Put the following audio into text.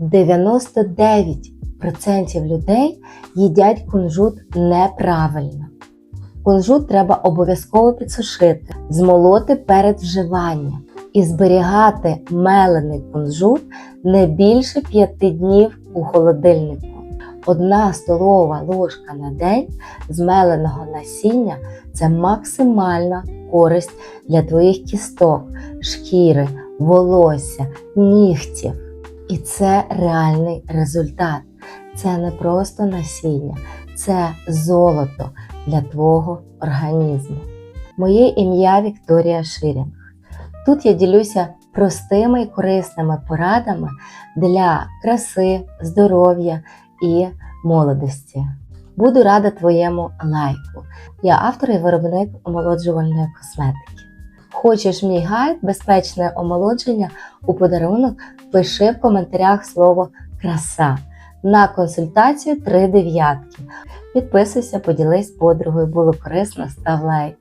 99% людей їдять кунжут неправильно. Кунжут треба обов'язково підсушити, змолоти перед вживанням і зберігати мелений кунжут не більше 5 днів у холодильнику. Одна столова ложка на день змеленого насіння це максимальна користь для твоїх кісток, шкіри, волосся, нігтів. І це реальний результат. Це не просто насіння, це золото для твого організму. Моє ім'я Вікторія Ширінг. Тут я ділюся простими і корисними порадами для краси, здоров'я і молодості. Буду рада твоєму лайку. Я автор і виробник омолоджувальної косметики. Хочеш мій гайд безпечне омолодження у подарунок? Пиши в коментарях слово краса. На консультацію три дев'ятки. Підписуйся, поділись подругою, було корисно, став лайк.